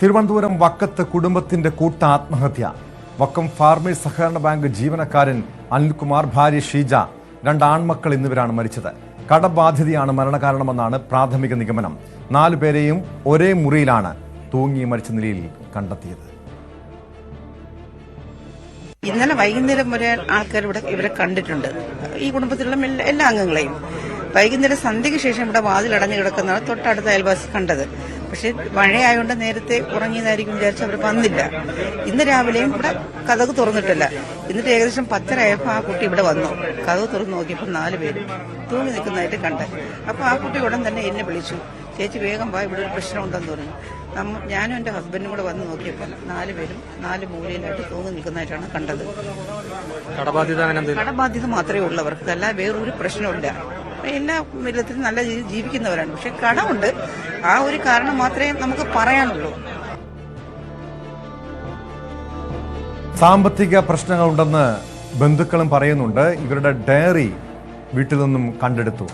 തിരുവനന്തപുരം വക്കത്ത് കുടുംബത്തിന്റെ കൂട്ട ആത്മഹത്യ. വക്കം ഫാർമേഴ്സ് സഹകരണ ബാങ്ക് ജീവനക്കാരൻ അനിൽകുമാർ ഭാര്യ ഷീജ രണ്ട് ആൺമക്കൾ എന്നിവരാണ് മരിച്ചത്. കടബാധ്യതയാണ് മരണകാരണമെന്നാണ് പ്രാഥമിക നിഗമനം. നാലു പേരെയും ഒരേ മുറിയിലാണ് തൂങ്ങി മരിച്ച നിലയിൽ കണ്ടെത്തിയത്. ഇന്നലെ വൈകുന്നേരം വരെ ആൾക്കാർ ഇവിടെ ഇവരെ കണ്ടിട്ടുണ്ട്. ഈ കുടുംബത്തിലുള്ള എല്ലാ അംഗങ്ങളെയും. വൈകുന്നേരം സന്ധ്യയ്ക്ക് ശേഷം ഇവിടെ വാതിലടഞ്ഞു കിടക്കുന്നതാണ് തൊട്ടടുത്ത അയൽവാസി കണ്ടത്. പക്ഷെ മഴയായതുകൊണ്ട് നേരത്തെ ഉറങ്ങിയതായിരിക്കും വിചാരിച്ച് അവർ വന്നില്ല. ഇന്ന് രാവിലെയും ഇവിടെ കഥക് തുറന്നിട്ടില്ല. എന്നിട്ട് ഏകദേശം പത്തരയായപ്പോൾ ആ കുട്ടി ഇവിടെ വന്നു. കഥക് തുറന്ന് നോക്കിയപ്പോൾ നാല് പേര് തൂങ്ങി നിൽക്കുന്നതായിട്ട് കണ്ട്. അപ്പോൾ ആ കുട്ടി ഉടൻ തന്നെ എന്നെ വിളിച്ചു. ചേച്ചി വേഗം വാ ഇവിടെ ഒരു പ്രശ്നം ഉണ്ടെന്ന് പറഞ്ഞു. നമ്മ ഞാനും എന്റെ ഹസ്ബൻഡും കൂടെ വന്ന് നോക്കിയപ്പോൾ നാല് പേരും നാല് മൂലയിലായിട്ട് തൂങ്ങി നിൽക്കുന്നതായിട്ടാണ് കണ്ടത്. കടബാധ്യത അങ്ങനെ ഉള്ളൂ കടബാധ്യത മാത്രമേ ഉള്ളവർക്ക് അല്ല വേറൊരു പ്രശ്നമില്ല എല്ലാ വിധത്തിലും നല്ല രീതിയിൽ ജീവിക്കുന്നവരാണ്. പക്ഷെ കടമുണ്ട്. ആ ഒരു കാരണം മാത്രമേ നമുക്ക് പറയാനുള്ളൂ. സാമ്പത്തിക പ്രശ്നങ്ങളുണ്ടെന്ന് ബന്ധുക്കളും പറയുന്നുണ്ട്. ഇവരുടെ ഡയറി വീട്ടിൽ നിന്നും കണ്ടെടുത്തു.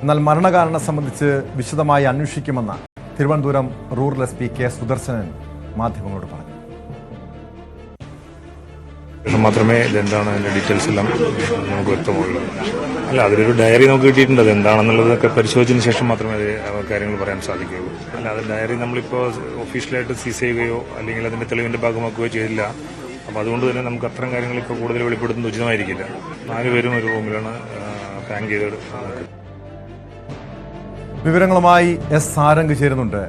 എന്നാൽ മരണകാരണം സംബന്ധിച്ച് വിശദമായി അന്വേഷിക്കുമെന്ന് Thiruvananthapuram rural S P K Sudarsanan മാധ്യമങ്ങളോട് പറഞ്ഞു. ശേഷം മാത്രമേ ഇതെന്താണ് അതിന്റെ ഡീറ്റെയിൽസ് എല്ലാം നമുക്ക് വ്യക്തമുള്ളൂ അല്ല അതിലൊരു ഡയറി നമുക്ക് കിട്ടിയിട്ടുണ്ട്. അത് എന്താണെന്നുള്ളതൊക്കെ പരിശോധിച്ചതിന് ശേഷം മാത്രമേ അത് കാര്യങ്ങൾ പറയാൻ സാധിക്കുകയുള്ളൂ. അല്ല അത് ഡയറി നമ്മളിപ്പോൾ ഒഫീഷ്യലായിട്ട് സീസ് ചെയ്യുകയോ അല്ലെങ്കിൽ അതിന്റെ തെളിവിന്റെ ഭാഗമാക്കുകയോ ചെയ്തില്ല. അപ്പോൾ അതുകൊണ്ട് തന്നെ നമുക്ക് അത്തരം കാര്യങ്ങൾ ഇപ്പോൾ കൂടുതൽ വെളിപ്പെടുത്തുന്നത് ഉചിതമായിരിക്കില്ല. നാലുപേരും ഒരു റൂമിലാണ് ഹാങ് ചെയ്ത് വിവരങ്ങളുമായി എസ് സാരംഗ് ചേരുന്നുണ്ട്.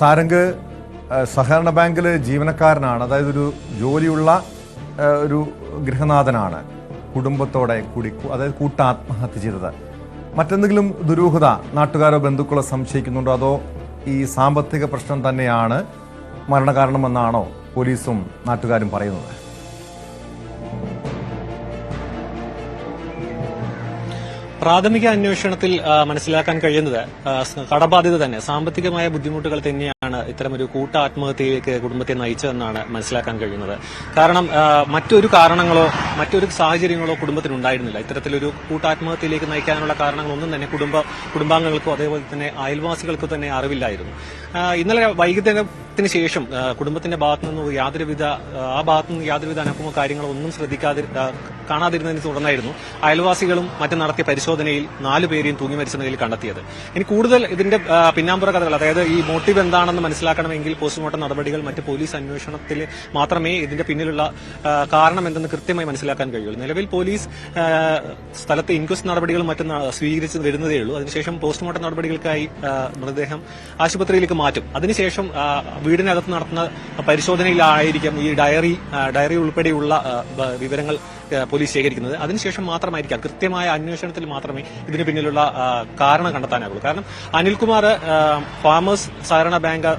സാരംഗ് സഹകരണ ബാങ്കിൽ ജീവനക്കാരനാണ്. അതായത് ഒരു ജോലിയുള്ള ഒരു ഗൃഹനാഥനാണ്. കുടുംബത്തോടെ കൂടി അതായത് കൂട്ട ആത്മഹത്യ ചെയ്തത്. മറ്റെന്തെങ്കിലും ദുരൂഹത നാട്ടുകാരോ ബന്ധുക്കളോ സംശയിക്കുന്നുണ്ടോ? അതോ ഈ സാമ്പത്തിക പ്രശ്നം തന്നെയാണ് മരണകാരണമെന്നാണോ പോലീസും നാട്ടുകാരും പറയുന്നത്? പ്രാഥമിക അന്വേഷണത്തിൽ മനസ്സിലാക്കാൻ കഴിയുന്നത് കടബാധ്യത തന്നെ സാമ്പത്തികമായ ബുദ്ധിമുട്ടുകൾ തന്നെയാണ്. ഇത്തരമൊരു കൂട്ട ആത്മഹത്യയിലേക്ക് കുടുംബത്തെ നയിച്ചതെന്നാണ് മനസ്സിലാക്കാൻ കഴിയുന്നത്. കാരണം മറ്റൊരു കാരണങ്ങളോ മറ്റൊരു സാഹചര്യങ്ങളോ കുടുംബത്തിനുണ്ടായിരുന്നില്ല ഇത്തരത്തിലൊരു കൂട്ടാത്മഹത്യയിലേക്ക് നയിക്കാനുള്ള കാരണങ്ങളൊന്നും തന്നെ കുടുംബ കുടുംബാംഗങ്ങൾക്കോ അതേപോലെ തന്നെ അയൽവാസികൾക്കോ തന്നെ അറിവില്ലായിരുന്നു. ഇന്നലെ വൈകുന്നേരത്തിന് ശേഷം കുടുംബത്തിന്റെ ഭാഗത്തു നിന്ന് യാതൊരുവിധ ആ, ഭാഗത്തു നിന്ന് യാതൊരുവിധ അനക്കമോ കാര്യങ്ങളോ ഒന്നും ശ്രദ്ധിക്കാതെ കാണാതിരുന്നതിനെ തുടർന്നായിരുന്നു അയൽവാസികളും മറ്റും നടത്തിയ പരിശോധനയിൽ നാലുപേരെയും തൂങ്ങി മരിച്ച നിലയിൽ കണ്ടെത്തിയത്. ഇനി കൂടുതൽ ഇതിന്റെ പിന്നാമ്പുറ കഥകൾ അതായത് ഈ മോട്ടീവ് എന്താണെന്ന് മനസ്സിലാക്കണമെങ്കിൽ പോസ്റ്റ്മോർട്ടം നടപടികൾ മറ്റ് പോലീസ് അന്വേഷണത്തിൽ മാത്രമേ ഇതിന്റെ പിന്നിലുള്ള കാരണം എന്തെന്ന് കൃത്യമായി മനസ്സിലാക്കാൻ കഴിയുള്ളൂ. നിലവിൽ പോലീസ് സ്ഥലത്ത് ഇൻക്വസ്റ്റ് നടപടികൾ മറ്റും സ്വീകരിച്ച് വരുന്നതേ ഉള്ളൂ. അതിനുശേഷം പോസ്റ്റ്മോർട്ടം നടപടികൾക്കായി മൃതദേഹം ആശുപത്രിയിലേക്ക് മാറ്റും. അതിനുശേഷം വീടിനകത്ത് നടത്തുന്ന പരിശോധനയിലായിരിക്കും ഈ ഡയറി ഡയറി ഉൾപ്പെടെയുള്ള വിവരങ്ങൾ പോലീസ് ശേഖരിക്കുന്നത്. അതിനുശേഷം മാത്രമായിരിക്കാം. കൃത്യമായ അന്വേഷണത്തിൽ മാത്രമേ ഇതിന് പിന്നിലുള്ള കാരണം കണ്ടെത്താനാകുള്ളൂ. കാരണം അനിൽകുമാർ ഫാമേഴ്സ് സഹകരണ ബാങ്ക്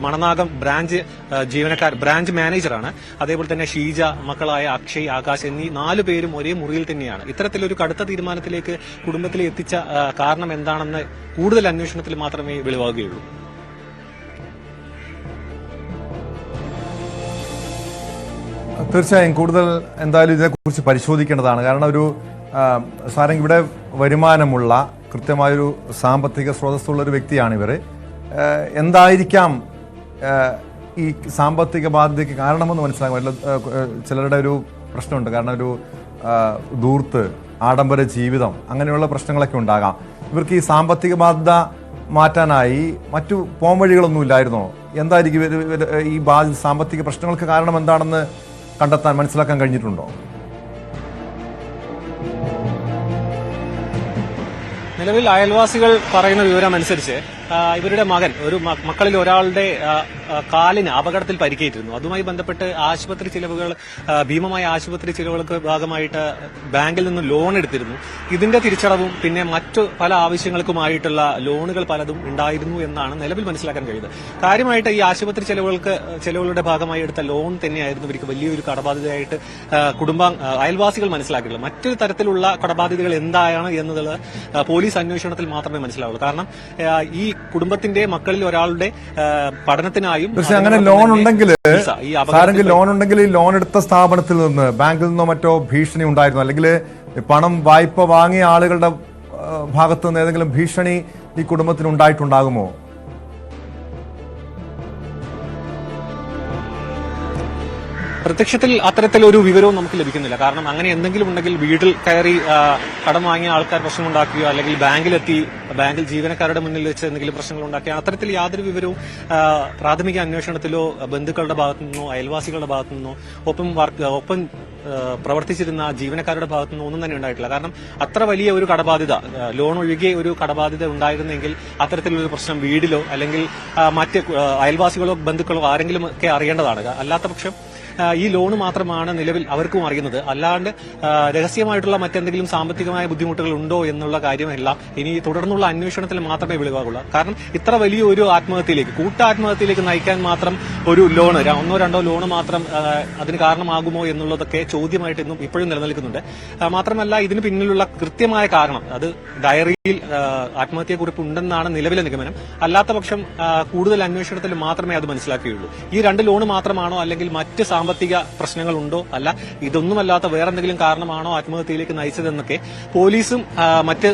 മണനാഗം ബ്രാഞ്ച് ജീവനക്കാർ ബ്രാഞ്ച് മാനേജറാണ്. അതേപോലെ തന്നെ ഷീജ മക്കളായ അക്ഷയ് ആകാശ് എന്നീ നാലു പേരും ഒരേ മുറിയിൽ തന്നെയാണ്. ഇത്തരത്തിലൊരു കടുത്ത തീരുമാനത്തിലേക്ക് കുടുംബത്തിലെ എത്തിച്ച കാരണം എന്താണെന്ന് കൂടുതൽ അന്വേഷണത്തിൽ മാത്രമേ വെളിവാകുകയുള്ളൂ. തീർച്ചയായും കൂടുതൽ എന്തായാലും ഇതിനെക്കുറിച്ച് പരിശോധിക്കേണ്ടതാണ്. കാരണം ഒരു ആ, ഇവിടെ വരുമാനമുള്ള കൃത്യമായൊരു സാമ്പത്തിക സ്രോതസ്സുള്ള ഒരു വ്യക്തിയാണ് ഇവർ എന്തായിരിക്കാം ഈ സാമ്പത്തിക ബാധ്യതയ്ക്ക് കാരണമെന്ന് മനസ്സിലാക്കാൻ പറ്റില്ല. ചിലരുടെ ഒരു പ്രശ്നമുണ്ട്. കാരണം ഒരു ദൂർത്ത് ആഡംബര ജീവിതം അങ്ങനെയുള്ള പ്രശ്നങ്ങളൊക്കെ ഉണ്ടാകാം. ഇവർക്ക് ഈ സാമ്പത്തിക ബാധ്യത മാറ്റാനായി മറ്റു പോംവഴികളൊന്നും ഇല്ലായിരുന്നോ? എന്തായിരിക്കും ഈ സാമ്പത്തിക പ്രശ്നങ്ങൾക്ക് കാരണം എന്താണെന്ന് കണ്ടെത്താൻ മനസ്സിലാക്കാൻ കഴിഞ്ഞിട്ടുണ്ടോ? നിലവിൽ അയൽവാസികൾ പറയുന്ന വിവരം അനുസരിച്ച് ഇവരുടെ മകൻ ഒരു മക്കളിൽ ഒരാളുടെ കാലിന് അപകടത്തിൽ പരിക്കേറ്റിരുന്നു. അതുമായി ബന്ധപ്പെട്ട് ആശുപത്രി ചിലവുകൾ ഭീമമായ ആശുപത്രി ചിലവുകൾക്ക് ഭാഗമായിട്ട് ബാങ്കിൽ നിന്ന് ലോൺ എടുത്തിരുന്നു. ഇതിന്റെ തിരിച്ചടവും പിന്നെ മറ്റു പല ആവശ്യങ്ങൾക്കുമായിട്ടുള്ള ലോണുകൾ പലതും ഉണ്ടായിരുന്നു എന്നാണ് നിലവിൽ മനസ്സിലാക്കാൻ കഴിയുന്നത്. കാര്യമായിട്ട് ഈ ആശുപത്രി ചെലവുകൾക്ക് ചിലവുകളുടെ ഭാഗമായി എടുത്ത ലോൺ തന്നെയായിരുന്നു ഇവർക്ക് വലിയൊരു കടബാധിതയായിട്ട് കുടുംബം അയൽവാസികൾ മനസ്സിലാക്കിയിട്ടുള്ളത്. മറ്റൊരു തരത്തിലുള്ള കടബാധിതകൾ എന്താണ് എന്നുള്ളത് പോലീസ് അന്വേഷണത്തിൽ മാത്രമേ മനസ്സിലാവുള്ളൂ. കാരണം ഈ കുടുംബത്തിന്റെ മക്കളിൽ ഒരാളുടെ ആ, പഠനത്തിനായും പക്ഷെ അങ്ങനെ ലോൺ ഉണ്ടെങ്കിൽ സാരെങ്കിൽ ലോൺ ഉണ്ടെങ്കിൽ ഈ ലോൺ എടുത്ത സ്ഥാപനത്തിൽ നിന്ന് ബാങ്കിൽ നിന്നോ മറ്റോ ഭീഷണി ഉണ്ടായിരുന്നു. അല്ലെങ്കിൽ പണം വായ്പ വാങ്ങിയ ആളുകളുടെ ഭാഗത്തു നിന്ന് ഏതെങ്കിലും ഭീഷണി ഈ കുടുംബത്തിന് ഉണ്ടായിട്ടുണ്ടാകുമോ? പ്രത്യക്ഷത്തിൽ അത്തരത്തിലൊരു വിവരവും നമുക്ക് ലഭിക്കുന്നില്ല. കാരണം അങ്ങനെ എന്തെങ്കിലും ഉണ്ടെങ്കിൽ വീട്ടിൽ കയറി കടം വാങ്ങിയ ആൾക്കാർ പ്രശ്നം ഉണ്ടാക്കുകയോ അല്ലെങ്കിൽ ബാങ്കിലെത്തി ബാങ്കിൽ ജീവനക്കാരുടെ മുന്നിൽ വെച്ച് എന്തെങ്കിലും പ്രശ്നങ്ങൾ ഉണ്ടാക്കിയ അത്തരത്തിൽ യാതൊരു വിവരവും പ്രാഥമിക അന്വേഷണത്തിലോ ബന്ധുക്കളുടെ ഭാഗത്തു നിന്നോ അയൽവാസികളുടെ ഭാഗത്തു നിന്നോ ഒപ്പം ഒപ്പം പ്രവർത്തിച്ചിരുന്ന ജീവനക്കാരുടെ ഭാഗത്തു നിന്നോ ഒന്നും തന്നെ ഉണ്ടായിട്ടില്ല. കാരണം അത്ര വലിയ ഒരു കടബാധ്യത ലോൺ ഒഴികെ ഒരു കടബാധ്യത ഉണ്ടായിരുന്നെങ്കിൽ അത്തരത്തിലൊരു പ്രശ്നം വീടിലോ അല്ലെങ്കിൽ മറ്റ് അയൽവാസികളോ ബന്ധുക്കളോ ആരെങ്കിലും ഒക്കെ അറിയേണ്ടതാണ്. അല്ലാത്ത പക്ഷം ഈ ലോൺ മാത്രമാണ് നിലവിൽ അവർക്കും അറിയുന്നത്. അല്ലാണ്ട് രഹസ്യമായിട്ടുള്ള മറ്റെന്തെങ്കിലും സാമ്പത്തികമായ ബുദ്ധിമുട്ടുകൾ ഉണ്ടോ എന്നുള്ള കാര്യമെല്ലാം ഇനി തുടർന്നുള്ള അന്വേഷണത്തിൽ മാത്രമേ വെളിവാകുള്ളൂ. കാരണം ഇത്ര വലിയ ഒരു ആത്മഹത്യയിലേക്ക് കൂട്ടാത്മഹത്യയിലേക്ക് നയിക്കാൻ മാത്രം ഒരു ലോൺ ഒന്നോ രണ്ടോ ലോൺ മാത്രം അതിന് കാരണമാകുമോ എന്നുള്ളതൊക്കെ ചോദ്യമായിട്ട് ഇന്നും ഇപ്പോഴും നിലനിൽക്കുന്നുണ്ട്. മാത്രമല്ല ഇതിന് പിന്നിലുള്ള കൃത്യമായ കാരണം അത് ഡയറിയിൽ ആ, ആത്മഹത്യക്കുറിപ്പ് ഉണ്ടെന്നാണ് നിലവിലെ നിഗമനം. അല്ലാത്ത പക്ഷം കൂടുതൽ അന്വേഷണത്തിൽ മാത്രമേ അത് മനസ്സിലാക്കുകയുള്ളൂ ഈ രണ്ട് ലോൺ മാത്രമാണോ അല്ലെങ്കിൽ മറ്റ് സാമ്പത്തിക പ്രശ്നങ്ങളുണ്ടോ? അല്ല ഇതൊന്നുമല്ലാത്ത വേറെന്തെങ്കിലും കാരണമാണോ ആത്മഹത്യയിലേക്ക് നയിച്ചതെന്നൊക്കെ പോലീസും മറ്റ്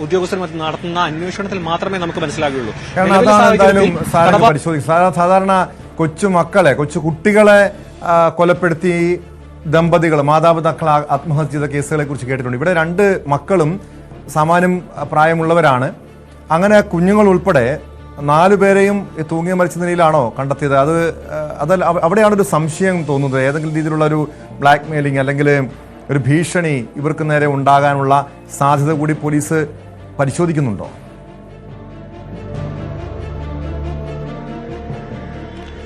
ഉദ്യോഗസ്ഥരും നടത്തുന്ന അന്വേഷണത്തിൽ മാത്രമേ നമുക്ക് മനസ്സിലാകുകയുള്ളൂ സാധാരണ കൊച്ചു മക്കളെ കൊച്ചു കുട്ടികളെ കൊലപ്പെടുത്തി ദമ്പതികൾ മാതാപിതാക്കൾ ആത്മഹത്യ ചെയ്ത കേസുകളെ കുറിച്ച് കേട്ടിട്ടുണ്ട്. ഇവിടെ രണ്ട് മക്കളും സമാനം ആ, പ്രായമുള്ളവരാണ്. അങ്ങനെ കുഞ്ഞുങ്ങൾ ഉൾപ്പെടെ നാലു പേരെയും തൂങ്ങിയ മരിച്ച നിലയിലാണോ കണ്ടെത്തിയത്? അത് അത് അവിടെയാണ് ഒരു സംശയം തോന്നുന്നത്. ഏതെങ്കിലും രീതിയിലുള്ള ഒരു ബ്ലാക്ക് മെയിലിംഗ് അല്ലെങ്കിൽ ഒരു ഭീഷണി ഇവർക്ക് നേരെ ഉണ്ടാകാനുള്ള സാധ്യത കൂടി പോലീസ് പരിശോധിക്കുന്നുണ്ടോ?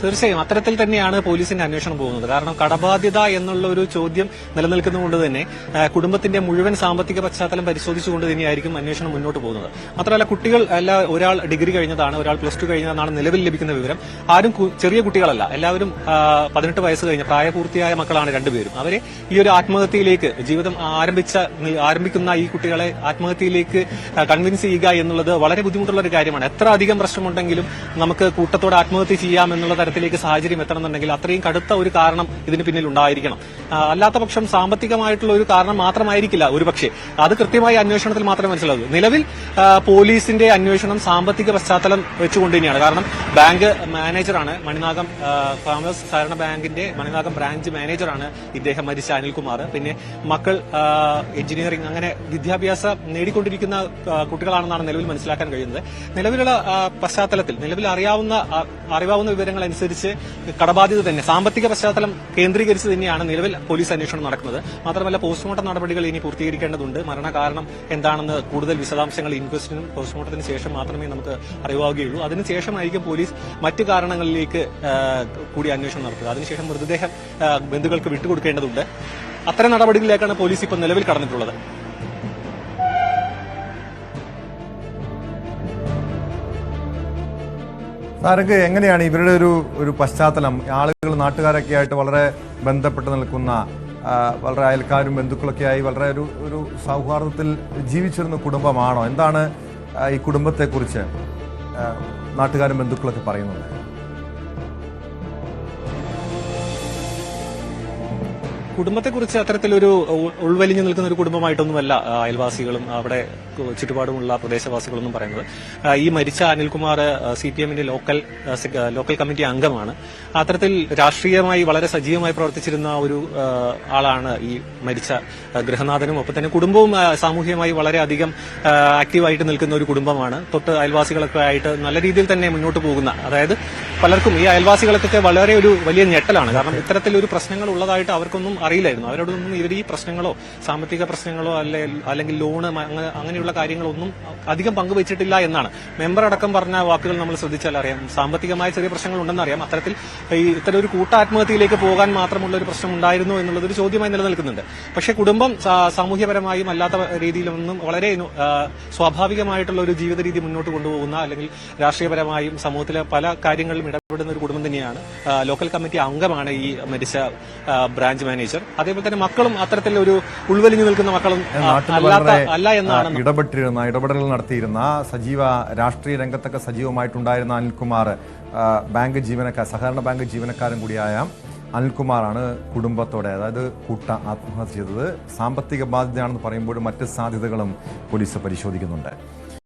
തീർച്ചയായും അത്തരത്തിൽ തന്നെയാണ് പോലീസിന്റെ അന്വേഷണം പോകുന്നത്. കാരണം കടബാധ്യത എന്നുള്ള ഒരു ചോദ്യം നിലനിൽക്കുന്നതുകൊണ്ട് തന്നെ കുടുംബത്തിന്റെ മുഴുവൻ സാമ്പത്തിക പശ്ചാത്തലം പരിശോധിച്ചുകൊണ്ട് തന്നെയായിരിക്കും അന്വേഷണം മുന്നോട്ട് പോകുന്നത്. മാത്രമല്ല കുട്ടികൾ അല്ല ഒരാൾ ഡിഗ്രി കഴിഞ്ഞതാണ് ഒരാൾ പ്ലസ് ടു കഴിഞ്ഞതാണ് നിലവിൽ ലഭിക്കുന്ന വിവരം. ആരും ചെറിയ കുട്ടികളല്ല എല്ലാവരും പതിനെട്ട് വയസ്സ് കഴിഞ്ഞ പ്രായപൂർത്തിയായ മക്കളാണ് രണ്ടുപേരും. അവരെ ഈ ഒരു ആത്മഹത്യയിലേക്ക് ജീവിതം ആരംഭിച്ച ആരംഭിക്കുന്ന ഈ കുട്ടികളെ ആത്മഹത്യയിലേക്ക് കൺവിൻസ് ചെയ്യുക എന്നുള്ളത് വളരെ ബുദ്ധിമുട്ടുള്ള ഒരു കാര്യമാണ്. എത്ര അധികം പ്രശ്നമുണ്ടെങ്കിലും നമുക്ക് കൂട്ടത്തോടെ ആത്മഹത്യ ചെയ്യാം എന്നുള്ള തരത്തിലേക്ക് സാഹചര്യം എത്തണമെന്നുണ്ടെങ്കിൽ അത്രയും കടുത്ത ഒരു കാരണം ഇതിന് പിന്നിൽ ഉണ്ടായിരിക്കണം. അല്ലാത്ത പക്ഷം സാമ്പത്തികമായിട്ടുള്ള ഒരു കാരണം മാത്രമായിരിക്കില്ല ഒരുപക്ഷെ. അത് കൃത്യമായി അന്വേഷണത്തിൽ മാത്രമേ മനസ്സിലാകൂ. നിലവിൽ പോലീസിന്റെ അന്വേഷണം സാമ്പത്തിക പശ്ചാത്തലം വെച്ചുകൊണ്ട് തന്നെയാണ്. കാരണം ബാങ്ക് മാനേജറാണ് മണിനാഗം ഫാമേഴ്സ് സഹകരണ ബാങ്കിന്റെ മണിനാഗം ബ്രാഞ്ച് മാനേജറാണ് ഇദ്ദേഹം മരിച്ച അനിൽകുമാർ. പിന്നെ മക്കൾ എഞ്ചിനീയറിംഗ് അങ്ങനെ വിദ്യാഭ്യാസം നേടിക്കൊണ്ടിരിക്കുന്ന കുട്ടികളാണെന്നാണ് നിലവിൽ മനസ്സിലാക്കാൻ കഴിയുന്നത്. നിലവിലുള്ള പശ്ചാത്തലത്തിൽ നിലവിൽ അറിയാവുന്ന അറിയാവുന്ന വിവരങ്ങൾ അനുസരിച്ച് കടബാധ്യത തന്നെ സാമ്പത്തിക പശ്ചാത്തലം കേന്ദ്രീകരിച്ച് തന്നെയാണ് നിലവിൽ പോലീസ് അന്വേഷണം നടക്കുന്നത്. മാത്രമല്ല പോസ്റ്റ്മോർട്ടം നടപടികൾ ഇനി പൂർത്തീകരിക്കേണ്ടതുണ്ട്. മരണകാരണം എന്താണെന്ന് കൂടുതൽ വിശദാംശങ്ങൾ ഇൻക്വസ്റ്റിനും പോസ്റ്റ്മോർട്ടത്തിന് ശേഷം മാത്രമേ നമുക്ക് അറിവാകുകയുള്ളൂ അതിനുശേഷമായിരിക്കും പോലീസ് മറ്റ് കാരണങ്ങളിലേക്ക് കൂടി അന്വേഷണം നടത്തുക. അതിനുശേഷം മൃതദേഹം ബന്ധുക്കൾക്ക് വിട്ടുകൊടുക്കേണ്ടതുണ്ട്. അത്തരം നടപടികളിലേക്കാണ് പോലീസ് ഇപ്പോൾ നിലവിൽ കടന്നിട്ടുള്ളത്. സാർക്ക് എങ്ങനെയാണ് ഇവരുടെ ഒരു ഒരു പശ്ചാത്തലം? ആളുകൾ നാട്ടുകാരൊക്കെ ആയിട്ട് വളരെ ബന്ധപ്പെട്ട് നിൽക്കുന്ന വളരെ അയൽക്കാരും ബന്ധുക്കളൊക്കെ ആയി വളരെ ഒരു ഒരു സൗഹാർദ്ദത്തിൽ ജീവിച്ചിരുന്ന കുടുംബമാണോ? എന്താണ് ഈ കുടുംബത്തെക്കുറിച്ച് നാട്ടുകാരും ബന്ധുക്കളൊക്കെ പറയുന്നത്? കുടുംബത്തെക്കുറിച്ച് അത്തരത്തിലൊരു ഉൾവലിഞ്ഞു നിൽക്കുന്ന ഒരു കുടുംബമായിട്ടൊന്നുമല്ല അയൽവാസികളും അവിടെ ചുറ്റുപാടുമുള്ള പ്രദേശവാസികളൊന്നും പറയുന്നത്. ഈ മരിച്ച അനിൽകുമാർ സി പി എമ്മിന്റെ ലോക്കൽ ലോക്കൽ കമ്മിറ്റി അംഗമാണ്. അത്തരത്തിൽ രാഷ്ട്രീയമായി വളരെ സജീവമായി പ്രവർത്തിച്ചിരുന്ന ഒരു ആളാണ് ഈ മരിച്ച ഗൃഹനാഥനും. ഒപ്പം തന്നെ കുടുംബവും സാമൂഹികമായി വളരെയധികം ആക്റ്റീവായിട്ട് നിൽക്കുന്ന ഒരു കുടുംബമാണ്. തൊട്ട് അയൽവാസികളൊക്കെ ആയിട്ട് നല്ല രീതിയിൽ തന്നെ മുന്നോട്ട് പോകുന്ന അതായത് പലർക്കും ഈ അയൽവാസികൾക്കൊക്കെ വളരെ ഒരു വലിയ ഞെട്ടലാണ്. കാരണം ഇത്തരത്തിലൊരു പ്രശ്നങ്ങൾ ഉള്ളതായിട്ട് അവർക്കൊന്നും അറിയില്ലായിരുന്നു. അവരോടൊന്നും ഇവർ ഈ പ്രശ്നങ്ങളോ സാമ്പത്തിക പ്രശ്നങ്ങളോ അല്ലെ അല്ലെങ്കിൽ ലോണ് അങ്ങനെയുള്ള കാര്യങ്ങളൊന്നും അധികം പങ്കുവച്ചിട്ടില്ല എന്നാണ്. മെമ്പർ അടക്കം പറഞ്ഞ വാക്കുകൾ നമ്മൾ ശ്രദ്ധിച്ചാൽ അറിയാം. സാമ്പത്തികമായ ചെറിയ പ്രശ്നങ്ങൾ ഉണ്ടെന്ന് അറിയാം. അത്തരത്തിൽ ഈ ഇത്തരം ഒരു കൂട്ടാത്മഹത്യയിലേക്ക് പോകാൻ മാത്രമുള്ള ഒരു പ്രശ്നം ഉണ്ടായിരുന്നു എന്നുള്ളത് ഒരു ചോദ്യമായി നിലനിൽക്കുന്നുണ്ട്. പക്ഷെ കുടുംബം സാമൂഹ്യപരമായും അല്ലാത്ത രീതിയിലൊന്നും വളരെ സ്വാഭാവികമായിട്ടുള്ള ഒരു ജീവിത രീതി മുന്നോട്ട് കൊണ്ടുപോകുന്ന അല്ലെങ്കിൽ രാഷ്ട്രീയപരമായും സമൂഹത്തിലെ പല കാര്യങ്ങളിലും ഇടപെടുന്ന ഒരു കുടുംബം തന്നെയാണ് ലോക്കൽ കമ്മിറ്റി അംഗമാണ് ഈ മരിച്ച ബ്രാഞ്ച് മാനേജർ അതേപോലെ തന്നെ മക്കളും അത്തരത്തിൽ ഒരു ഉൾവലിഞ്ഞു നിൽക്കുന്ന മക്കളും അല്ല എന്നാണ് ഇടപെട്ടിരുന്ന ഇടപെടലുകൾ നടത്തിയിരുന്ന സജീവ രാഷ്ട്രീയ രംഗത്തൊക്കെ സജീവമായിട്ടുണ്ടായിരുന്ന അനിൽകുമാർ ബാങ്ക് ജീവനക്കാർ സഹകരണ ബാങ്ക് ജീവനക്കാരൻ കൂടിയായ അനിൽകുമാറാണ് കുടുംബത്തോടെ അതായത് കൂട്ട ആത്മഹത്യ ചെയ്തത്. സാമ്പത്തിക ബാധ്യതയാണെന്ന് പറയുമ്പോഴും മറ്റ് സാധ്യതകളും പോലീസ് പരിശോധിക്കുന്നുണ്ട്.